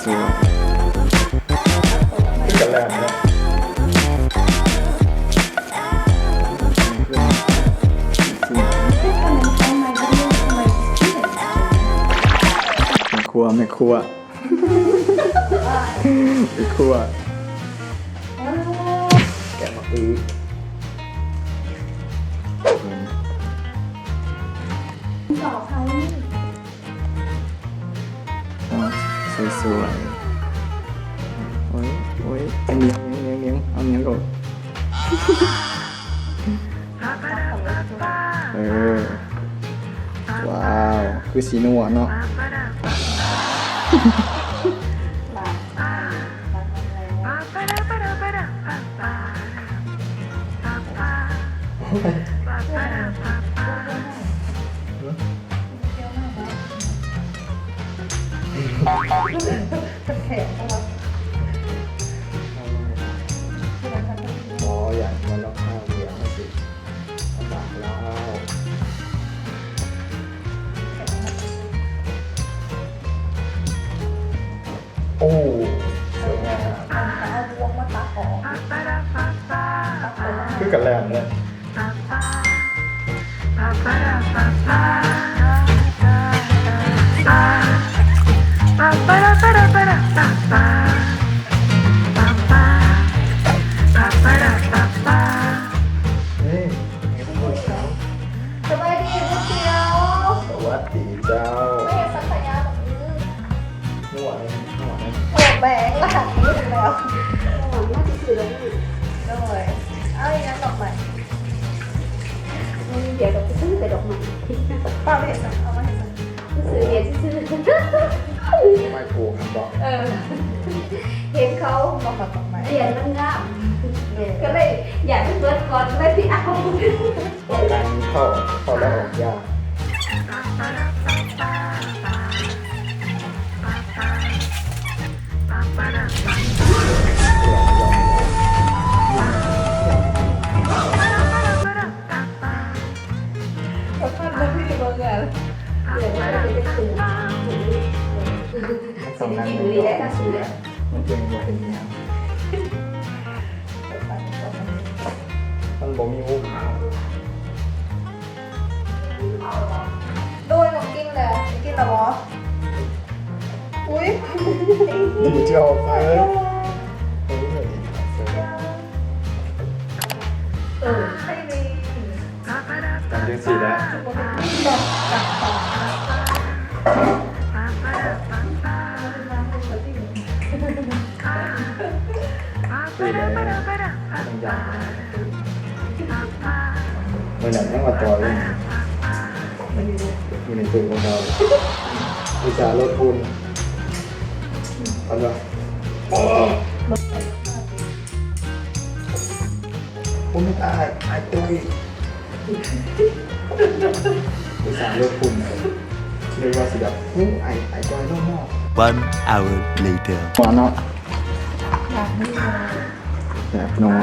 สวยขึ้นกับแรมนะไม่ครัวไม่ครัวไม่ครัวแกะมาอื้อ สวยๆ โอ้ยโอ้ยเอาเนียงเนียงเนียงเอาเนียงก่อนเออ ว้าว คือสีนวลเนาะ อ๋ออยากมันแล้วข้าวเหนียวมาสิลำบากแล้วโอ้สวยงามขึ้นกับแรมนะเห็นเอามาให้ซื้อเดี๋ยวซื้อไม่ผูกครับบอกเออ เห็นเขาบอกดอกไม้เปลี่ยนมันงามก็เลยอยากให้เบิร์ดก่อนเลยที่เอาต่อการเข้าเข้าแล้วออกยาก เดี๋ยวเราจะซื้อสองนั้นดีได้ถ้าซื้อแล้วมันเป็นว่าเป็นากเมื่อไหร่ต้องมาต่อเลยอยู่ในตัวของเราวิชาลดทุนเอาละผมไม่ตายตายตุยวิชาลดทุนเรียกว่าสิแบบอู้ไอไอจอยโลกนอก One hour later. หัวเนาะ แบบนัว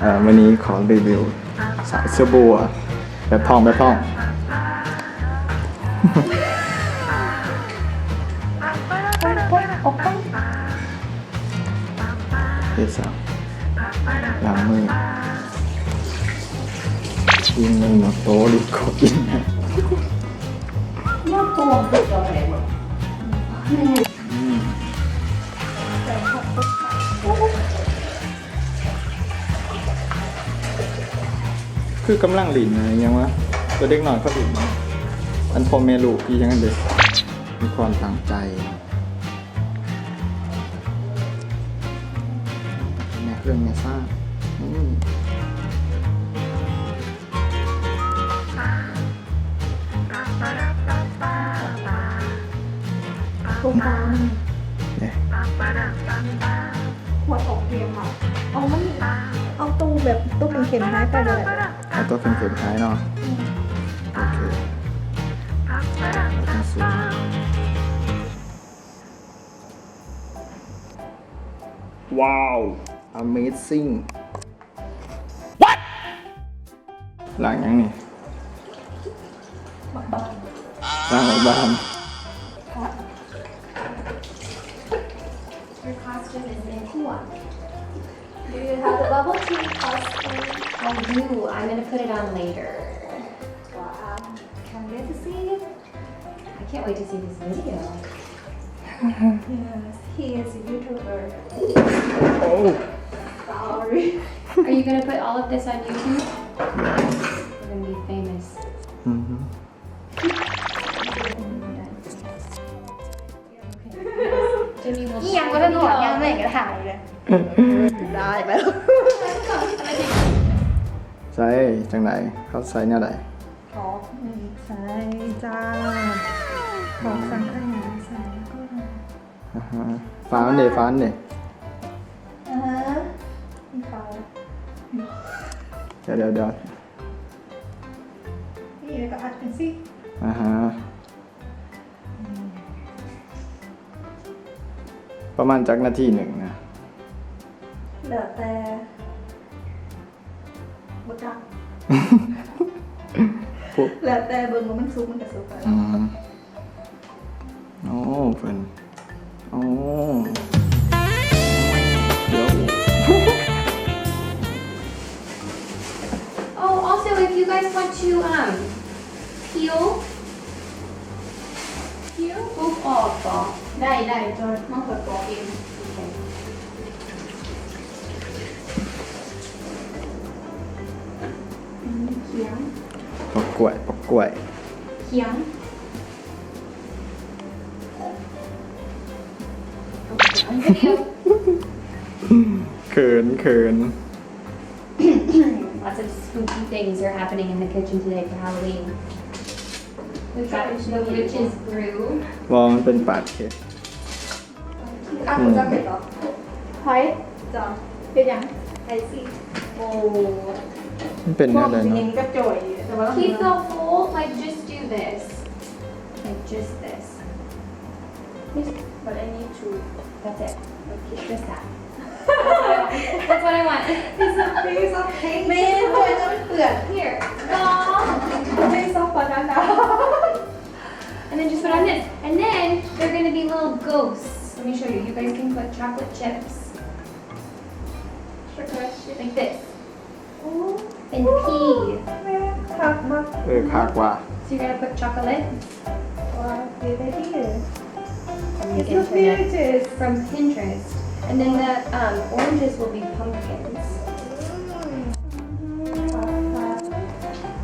เอ่อวันนี้ขอรีวิวสายเสื้อบัว แบบทองแบบทองเฮ็ดซะล้างมือยิงเลยเนโตดิขอกินนะ คือกำลังหลินนะยังวะตัวเด็กหน่อยเขาหลินนะอันพอเมลูพี่ยังไงเด็กมีความตั้งใจแม่เรื่องแม่ซ่าอืมตุ้มตามเนี่ยหัวออกเพียงอะเอามันเอาตู้แบบตู้เป็นเข็มหายไปเลย เอาตัวเป็นเข็มท้ายเนาะโอเคแล้วก็สูงว้าว amazing what หลังยังนี่หลังของบ้าน one. Do you have the bubble tea costume? I do. I'm gonna put it on later. Can't wait to see. I can't wait to see this video. yes, he is a YouTuber. Oh. Sorry. Are you gonna put all of this on YouTube? You're gonna be famous. Mm-hmm. Jimmy will 一眼我的诺，你让那个他来着，打一百了。ไหนเขาใส่เนี่ยใดขอใส่จ้าของสังขยาใส่แล้วก็อ่าฮะฟ้าอันเดฟ้าอันเดอ่าฮะมีเขาเดี๋ยวเดี๋ยวเดี๋ยวนี่แล้วก็อัดกันสิอ่าฮะประมาณจักนาทีหนึ่งนะเหลือแต่บดัก ปุ๊บเหลือแต่เบิ่งว่ามันซุกมันจะซุกไปอืมโอ้เพิ่นโอ้เดี๋ยว Oh, also, if you guys want to um peel, peel both off. uh, ได้ได้จนมาเปิดตัวเอง Okay. เคียง ปอกกล้วยปอกกล้วย เคียง On video. เขินเขิน Lots of spooky things are happening in the kitchen today for Halloween. We've got the witch's brew. วอมันเป็นปาดเค้ก อ่ะคุณจะเป็นหรอหอยจอมเป็นยังไอซี่โอ้ มันเป็นอะไรเอเนาะงก็จ่อยแต่ว่า Keep the whole, like just do this. Like just this. บัดไอ้นี่ชู That's it. Okay, just that. That's what I want. พี่ซอฟเค้กไม่ทำไมจะไม่เปลือก Here. Aw. ไม่ซอฟบานาน่า And then just put on this. And then they're gonna be little ghosts. Let me show you. You guys can put chocolate chips ช็อกโกแลตชิพ like this โอ้ and pea. แม่คักมาก เออคากว่า So you're gonna put chocolate ว้าวดีได้ที่ from the It's so internet beautiful. from Pinterest. And then the um, oranges will be pumpkins.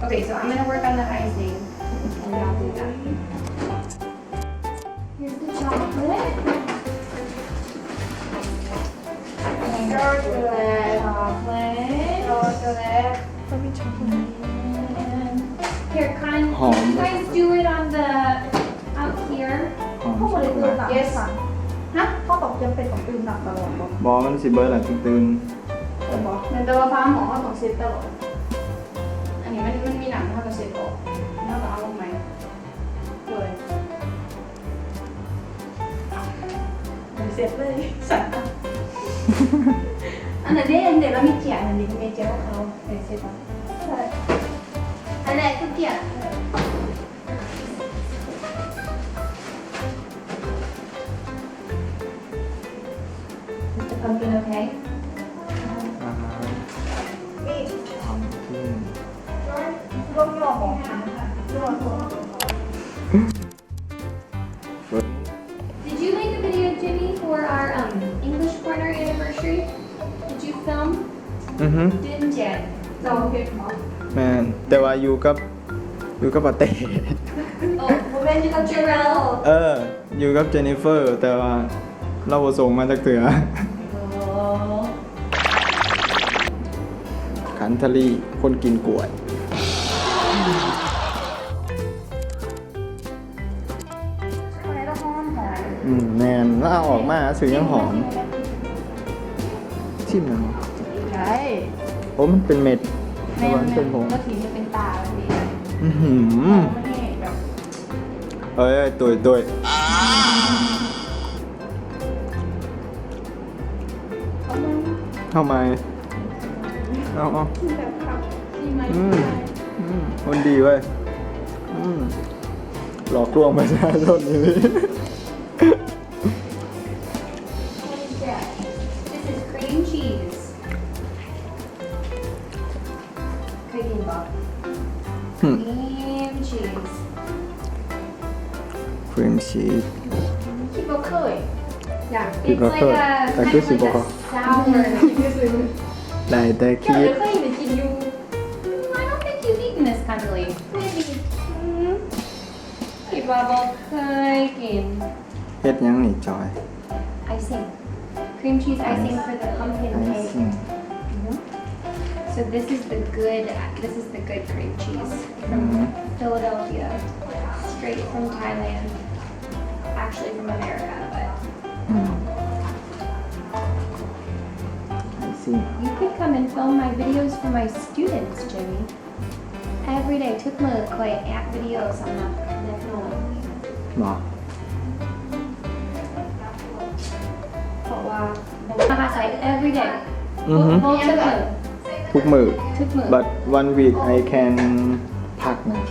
Okay, so I'm gonna work on the icing and I'll do that. Here's the chocolate. Chocolate. Chocolate. Chocolate. And here, Con, Home. can you guys do it on the out here? หอมเขาบช็อกริโกสุแลทตธิ์หนัก Yes ค่ะฮะเขาตกจำเป็นของตื่นหนักตลอดบอกบอมันสิเบิร์ดหลังตื่นเออบอกในตัวฟ้าหมอเขาต้องเซ็ตตลอดอันนี้มันมันมีหนังเท่ากับเศษออกแล้วก็เอาลงไหมเลยเซ็ตเลยสั่นอั นนั้นเด่นเดี๋ยวเรามีเกียอันนี้มีเกียร์ของเขาเซ็ตเซ็ตใช่อันไหนคือเกียร์ Is the pumpkin okay? ๆอาหารนี่หอมขึ้นร่วมย่อของร่วมของ yet. จองเพชรเนาะแมนแต่ว่าอยู่กับอยู่กับปาเต้ Oh, โมเมนต์ที่เราเจอเราเออ อยู่กับเจนนิเฟอร์ แต่ว่าเราบ่ส่งมาจากเถือ oh. ขันทลีคนกินกล้วย ทำไมเราหอมหอมอืมแมนแล้วเอาออกมาสื่อยังหอมชิมหน่อยมั้ยใช่โอ้มันเป็นเม็ด แต่ว่ามันเป็นผงก็ถีบเป็นตาแบบนี้อื้อหือไม่ให้แบบเอ้ยตุยตุยเขาไม่เข้ามาเอาเอาแบบครับที่ไม่อืมอืมมันดีเว้ยอืมหลอกลวงประชาชนนี่ อก a sour ได้แต่ Yeah, คิด they're claiming to give you. Mm, I don't think you've eaten this country. Maybe. Mm. คิดว่าบอกเคยกิน เฮ็ดหยังนี่จอย icing. Cream cheese icing for the pumpkin ไอ cake. ซิ่ง So this is the good. This is the good cream cheese from Mhm. Philadelphia, straight from Thailand. Actually from America, but อืม ไอซิ่ง you could come and film my videos for my students, Jimmy. Every day took me quite at videos on that. Definitely. บอก เพราะว่ามาหาใส่ every day อือฮึ โบทุกมือ ทุกมือ ทุกมือ but one week I can พักนะ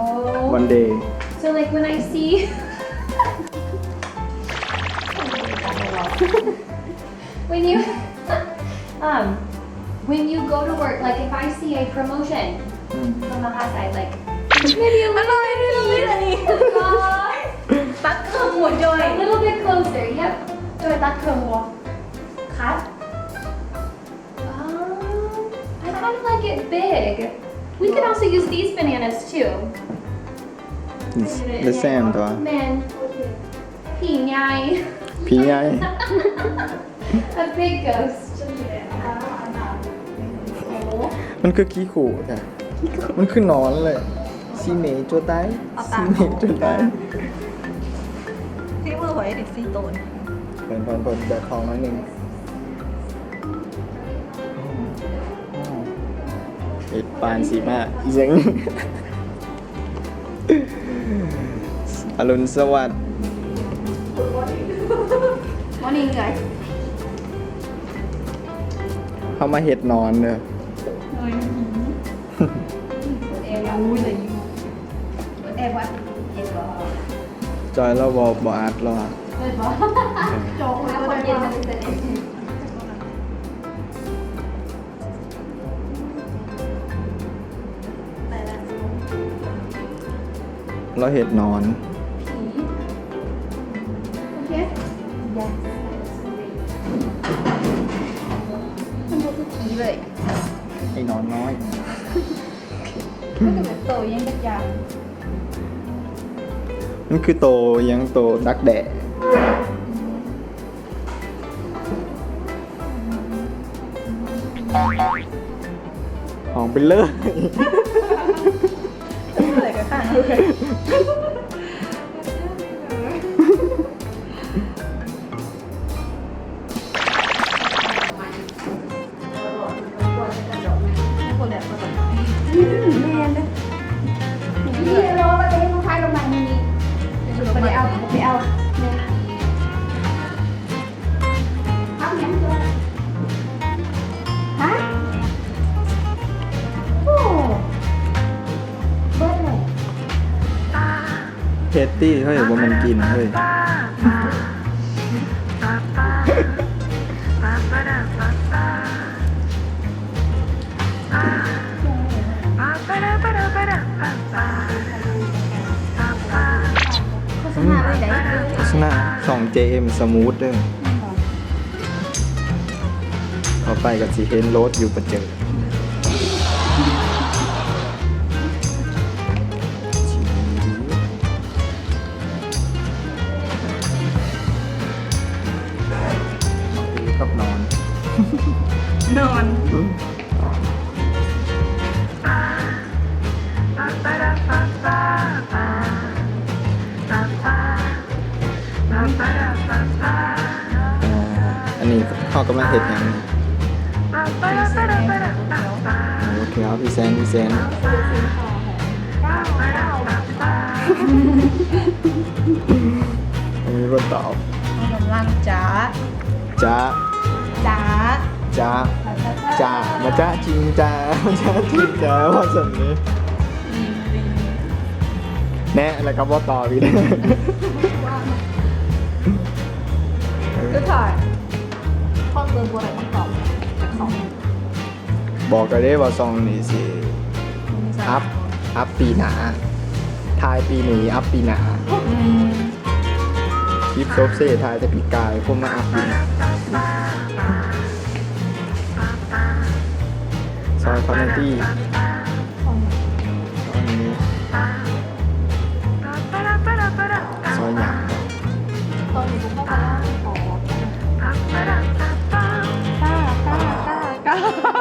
oh one day so like when I see when you um when you go to work like if I see a promotion อืม from Mahasai like maybe a little bit God. ตัดเครื่องหัวจอย a little bit closer yep จอยตัดเครื่องหัวคัด Um, I kind of like it big. We could also use these bananas too. It's the same ตัว Man, piñai. พี่ใหญ่ A big ghost. มันคือขี้ขู่ค่ะมันคือหนอนเลยซีเมจัวไตซีเมจัวไตที่มือหวยดิซีโตนเปิดเปิดเปิดแบบของน้อยหนึ่งเอ็ดปานสีมาอีเสียงอรุณสวัสดิ์วันนี้ไงเข้ามาเห็ดนอนเด้อ เอ็มรู้เลยเอ็มวัดเอ็มบอกจอยเราบอกบออัดหรอเลยบอกโจ๊กแล้วคนเย็นมันจะเอ็มเราเห็ดนอน Okay. มันก็คือผีเลย ไอ้นอนน้อยมันก็เหมือนโตยังยักยาวมันคือโตยังโตดักแดะออกไปเลย อะไรกันข้างเลย ตตี้เขาเห็นว่ามันกินเฮ้ยโฆษณาอะไรได้โฆษณาสอง JM Smooth เด้อต่อไปกับสีเฮนโรสอยู่ประเจอ นอนอ่าอันนี้เขากำลังเห็ดหยังนี่โอเคครับพี่แซนพี่แซนไม่มีคนตอบกำลังจ้าจ้า จ้าจ้าจ้ามาจ้าจริงจ้ามาจ้าจริงจ้าว่าสันนี้แน่อะไรครับว่าต่อพี่เนี่ยก็ถ่ายข้อเบอร์บัวอะไรต้องตอบสองบอกกันได้ว่าซองนี่สิอัพอัพปีหนาทายปีนี้อัพปีหนา ยิบซบเซทายจะปีกายพวกมาอัพยินซอยคอนเนตี้ซอยนี้ซอยหยาบตอนนี้กูเข้ามาล่าขอป้าป้าป้าป้า